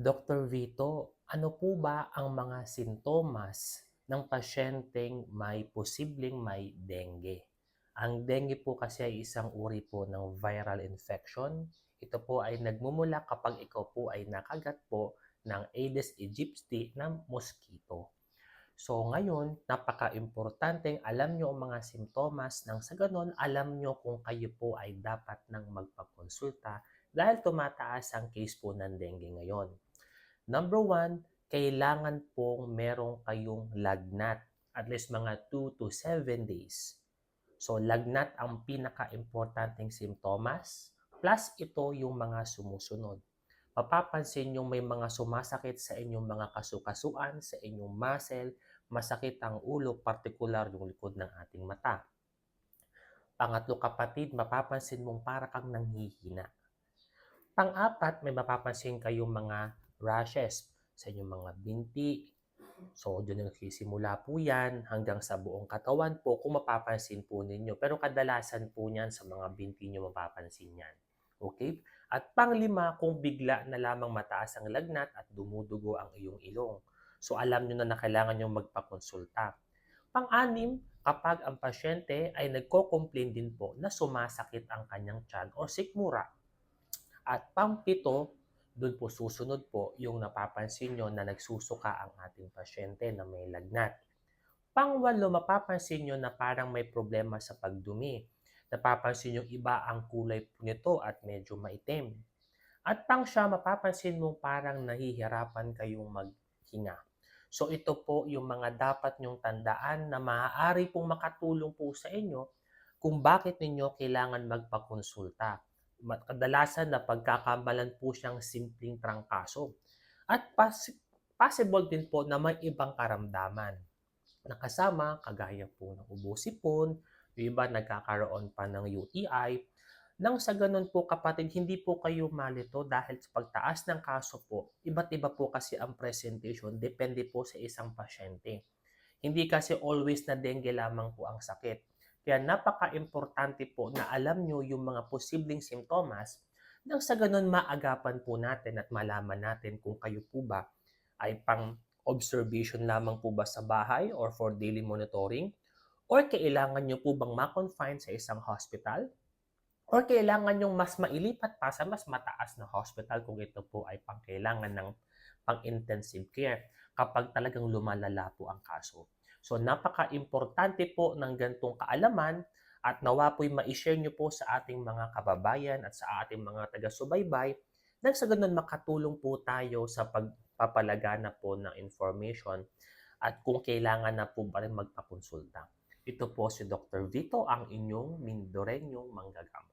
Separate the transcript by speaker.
Speaker 1: Dr. Vito, ano po ba ang mga sintomas ng pasyenteng may posibleng may dengue? Ang dengue po kasi ay isang uri po ng viral infection. Ito po ay nagmumula kapag ikaw po ay nakagat po ng Aedes aegypti na mosquito. So ngayon, napaka-importanteng alam nyo ang mga sintomas nang sa ganon, alam nyo kung kayo po ay dapat nang magpakonsulta dahil tumataas ang case po ng dengue ngayon. Number one, kailangan pong merong kayong lagnat at least mga 2 to 7 days. So lagnat ang pinaka-importanting simptomas plus ito yung mga sumusunod. Mapapansin yung may mga sumasakit sa inyong mga kasukasuan, sa inyong muscle, masakit ang ulo, partikular yung likod ng ating mata. Pangatlo kapatid, mapapansin mong para kang nanghihina. Pang-apat, may mapapansin kayong mga rashes sa inyong mga binti. So, doon nagsisimula po yan hanggang sa buong katawan po kung mapapansin po ninyo. Pero kadalasan po niyan sa mga binti nyo mapapansin yan. Okay? At panglima, kung bigla na lamang mataas ang lagnat at dumudugo ang iyong ilong. So, alam nyo na na kailangan nyo magpakonsulta. Pang-anim, kapag ang pasyente ay nagko-complain din po na sumasakit ang kanyang tiyan o sikmura. At pang-pito, doon po susunod po yung napapansin nyo na nagsusuka ang ating pasyente na may lagnat. Pangwalo, mapapansin nyo na parang may problema sa pagdumi. Napapansin nyo iba ang kulay po nito at medyo maitim. At pang siya, mapapansin mo parang nahihirapan kayong maghinga. So ito po yung mga dapat nyong tandaan na maaari pong makatulong po sa inyo kung bakit ninyo kailangan magpakonsulta ma- kadalasan na pagkakamalan po siyang simpleng trangkaso. At pas- possible din po na may ibang karamdaman. Nakasama, kagaya po ng ubo-sipon, yung iba nagkakaroon pa ng UTI. Nang sa ganun po kapatid, hindi po kayo malito dahil sa pagtaas ng kaso po, iba't iba po kasi ang presentation, depende po sa isang pasyente. Hindi kasi always na dengue lamang po ang sakit. Kaya napaka-importante po na alam nyo yung mga posibleng simptomas nang sa ganun maagapan po natin at malaman natin kung kayo po ba ay pang observation lamang po ba sa bahay or for daily monitoring or kailangan nyo po bang ma-confine sa isang hospital or kailangan nyo mas mailipat pa sa mas mataas na hospital kung ito po ay pangkailangan ng pang-intensive care kapag talagang lumalala po ang kaso. So napaka-importante po ng gantong kaalaman at nawa po'y ma-share nyo po sa ating mga kababayan at sa ating mga taga-subaybay nang sa ganun makatulong po tayo sa pagpapalagana po ng information at kung kailangan na po ba rin magpakonsulta. Ito po si Dr. Vito, ang inyong Mindorenyong Manggagamo.